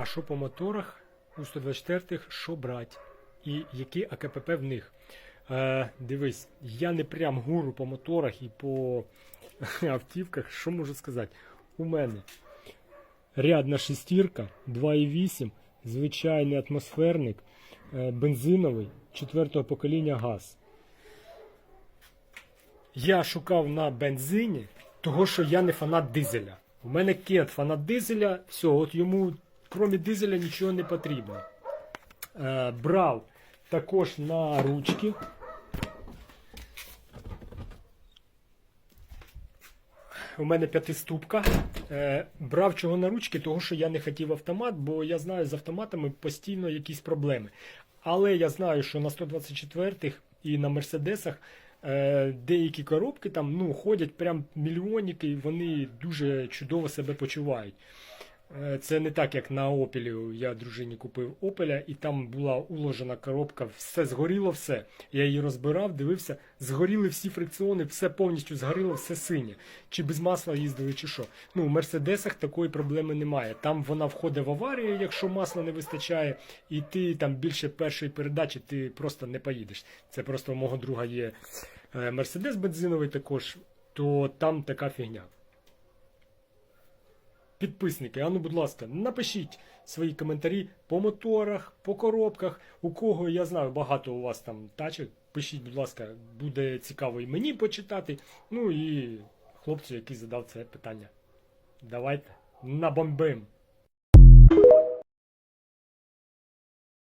А що по моторах у 124-х, що брати? І які АКПП в них? Е, дивись, я не прям гуру по моторах і по автівках. Що можу сказати? У мене рядна шестірка, 2,8, звичайний атмосферник, е, бензиновий, четвертого покоління газ. Я шукав на бензині, того що я не фанат дизеля. У мене кет фанат дизеля, все, от йому, крім дизеля, нічого не потрібно. Е, брав також на ручки. У мене п'ятиступка. Е, брав чого на ручки, того що я не хотів автомат, бо я знаю, з автоматами постійно якісь проблеми. Але я знаю, що на 124-х і на Мерседесах е, деякі коробки там ну, ходять прям мільйонники, і вони дуже чудово себе почувають. Е, Це не так, як на Опелі. Я дружині купив Опеля, і там була уложена коробка, все згоріло, все. Я її розбирав, дивився, згоріли всі фрикціони, все повністю згоріло, все синє. Чи без масла їздили, чи що. Ну, у Мерседесах такої проблеми немає. Там вона входить в аварію, якщо масла не вистачає, і ти там більше першої передачі ти просто не поїдеш. Це просто у мого друга є е, Мерседес бензиновий також, то там така фігня. Підписники, а ну, будь ласка, напишіть свої коментарі по моторах, по коробках. У кого я знаю, багато у вас там тачок. Пишіть, будь ласка, буде цікаво і мені почитати. Ну і хлопцю, який задав це питання. Давайте набомбим.